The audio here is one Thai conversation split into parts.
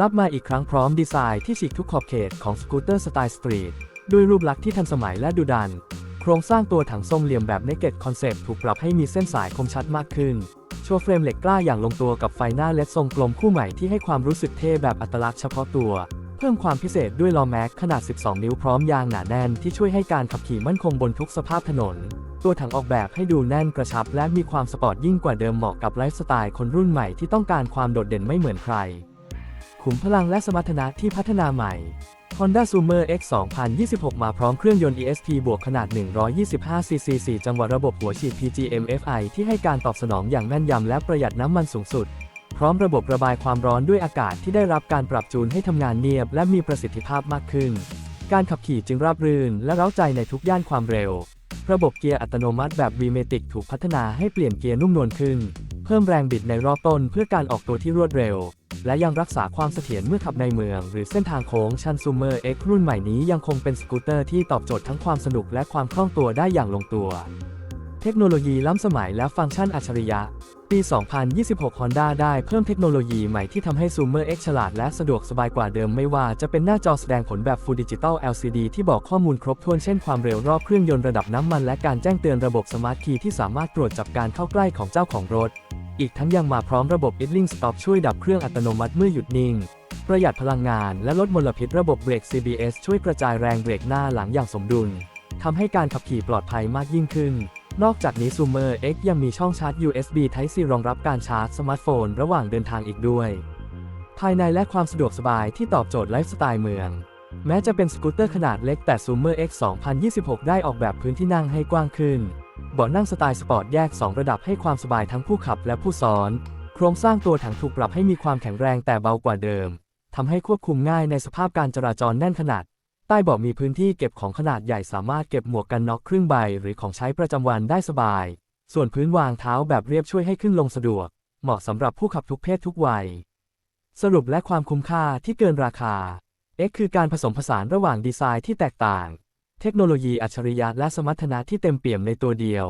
รับมาอีกครั้งพร้อมดีไซน์ที่ฉีกทุกขอบเขตของสกูตเตอร์สไตล์สตรีทด้วยรูปลักษณ์ที่ทันสมัยและดุดัน โครงสร้างตัวถังทรงเหลี่ยมแบบ Naked Concept ถูกปรับให้มีเส้นสายคมชัดมากขึ้นโชว์เฟรมเหล็กกล้าอย่างลงตัวกับไฟหน้าเลดทรงกลมคู่ใหม่ที่ให้ความรู้สึกเท่แบบอัตลักษณ์เฉพาะตัว เพิ่มความพิเศษด้วยล้อแม็กขนาด 12 นิ้วพร้อมยางหนาแน่นที่ช่วยให้การขับขี่มั่นคงบนทุกสภาพถนน ตัวถังออกแบบให้ดูแน่นกระชับ และมีความสปอร์ตยิ่งกว่าเดิมเหมาะกับไลฟ์สไตล์คนรุ่นใหม่ที่ต้องการความโดดเด่นไม่เหมือนใคร ขุมพลังและสมรรถนะที่พัฒนาใหม่ Honda Sumer X 2026 มาพร้อมเครื่องยนต์ ESP บวกขนาด 125cc 4 จังหวะระบบหัวฉีด PGM-FI ที่ให้การตอบสนองอย่างแม่นยำและประหยัดน้ำมันสูงสุด พร้อมระบบระบายความร้อนด้วยอากาศที่ได้รับการปรับจูนให้ทำงานเนียบและมีประสิทธิภาพมากขึ้น การขับขี่จึงราบรื่นและเร้าใจในทุกย่านความเร็ว ระบบเกียร์อัตโนมัติแบบ V-Matic ถูกพัฒนาให้เปลี่ยนเกียร์นุ่มนวลขึ้น เพิ่มแรงบิดในรอบต้นเพื่อการออกตัวที่รวดเร็ว และยังรักษาความเสถียรเมื่อขับในเมือง หรือเส้นทางโค้งชันซูเมอร์ X รุ่นใหม่นี้ยังคงเป็นสกูตเตอร์ที่ตอบโจทย์ทั้งความสนุกและความคล่องตัวได้อย่างลงตัว เทคโนโลยีล้ำสมัยและฟังก์ชันอัจฉริยะ ปี 2026 Honda ได้เพิ่มเทคโนโลยีใหม่ที่ทำให้ Zoomer X ฉลาดและสะดวกสบายกว่าเดิมไม่ว่าจะเป็นหน้าจอแสดงผลแบบ Full Digital LCD ที่บอกข้อมูลครบถ้วนเช่นความเร็วรอบเครื่องยนต์ระดับน้ำมันและการแจ้งเตือนระบบ Smart Key ที่สามารถตรวจจับการเข้าใกล้ของเจ้าของรถ อีกทั้งยังมาพร้อมระบบ Idling Stop ช่วยดับเครื่องอัตโนมัติเมื่อหยุดนิ่ง ประหยัดพลังงานและลดมลพิษระบบเบรก CBS ช่วยกระจายแรงเบรกหน้าหลังอย่างสมดุลทำให้การขับขี่ปลอดภัยมากยิ่งขึ้น นอกจากนี้ Zoomer X ยังมีช่องชาร์จ USB Type C รองรับการชาร์จสมาร์ทโฟนระหว่างเดินทางอีกด้วย ภายในและความสะดวกสบายที่ตอบโจทย์ไลฟ์สไตล์เมืองแม้จะเป็นสกูตเตอร์ขนาดเล็กแต่ Zoomer X 2026 ได้ออกแบบพื้นที่นั่งให้กว้างขึ้น เบาะนั่งสไตล์สปอร์ตแยก 2 ระดับให้ความสบายทั้งผู้ขับและผู้ซ้อน โครงสร้างตัวถังถูกปรับให้มีความแข็งแรงแต่เบากว่าเดิมทำให้ควบคุมง่ายในสภาพการจราจรแน่นขนาด ใต้เบาะมีพื้นที่เก็บของขนาดใหญ่สามารถเก็บหมวกกันน็อกครึ่งใบ หรือของใช้ประจำวันได้สบาย ส่วนพื้นวางเท้าแบบเรียบช่วยให้ขึ้นลงสะดวก เหมาะสำหรับผู้ขับทุกเพศทุกวัย สรุปและความคุ้มค่าที่เกินราคา X คือการผสมผสานระหว่างดีไซน์ที่แตกต่าง เทคโนโลยีอัจฉริยะและสมรรถนะที่เต็มเปี่ยมในตัวเดียว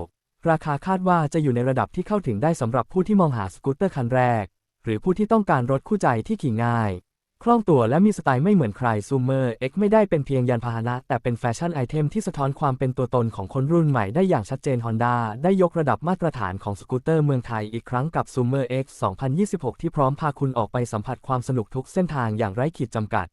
ราคาคาดว่าจะอยู่ในระดับที่เข้าถึงได้สำหรับผู้ที่มองหาสกูตเตอร์คันแรก หรือผู้ที่ต้องการรถคู่ใจที่ขี่ง่าย คล่องตัวและมีสไตล์ไม่เหมือนใคร Zoomer X ไม่ได้เป็นเพียงยานพาหนะ แต่เป็นแฟชั่นไอเทมที่สะท้อนความเป็นตัวตนของคนรุ่นใหม่ได้อย่างชัดเจน Honda ได้ยกระดับมาตรฐานของสกูตเตอร์เมืองไทยอีกครั้งกับ Zoomer X 2026 ที่พร้อมพาคุณออกไปสัมผัสความสนุกทุกเส้นทางอย่างไร้ขีดจำกัด